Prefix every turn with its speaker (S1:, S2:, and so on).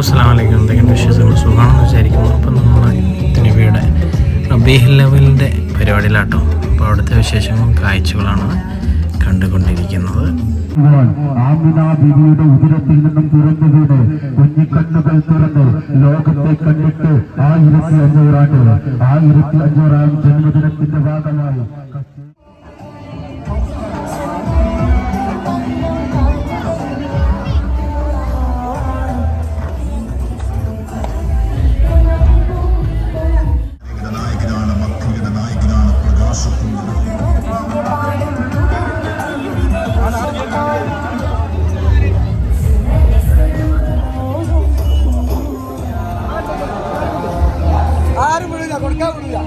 S1: അസ്സാം വലൈക്കും എന്തെങ്കിലും വിശ്വാസങ്ങൾ സുഖമാണെന്ന് വിചാരിക്കുന്നു. അപ്പം നമ്മൾ തിരുവിയുടെ റബീഹ് ലെവലിന്റെ പരിപാടിയിലാട്ടോ. അപ്പോൾ അവിടുത്തെ വിശേഷങ്ങളും കാഴ്ചകളാണ് കണ്ടുകൊണ്ടിരിക്കുന്നത്.
S2: ബിബിയുടെ ഉദരത്തിൽ നിന്നും തുറന്നു വീട് കുഞ്ഞിക്കണ്ണുകൾ തുറന്ന് ലോകത്തെ കണ്ടിട്ട് ആയിരത്തി അഞ്ഞൂറാണ്ട് ആയിരത്തി അഞ്ഞൂറാം ജന്മദിനത്തിന്റെ ഭാഗമായി
S3: ആരും വിടില്ല കൊടുക്കാൻ വിടില്ല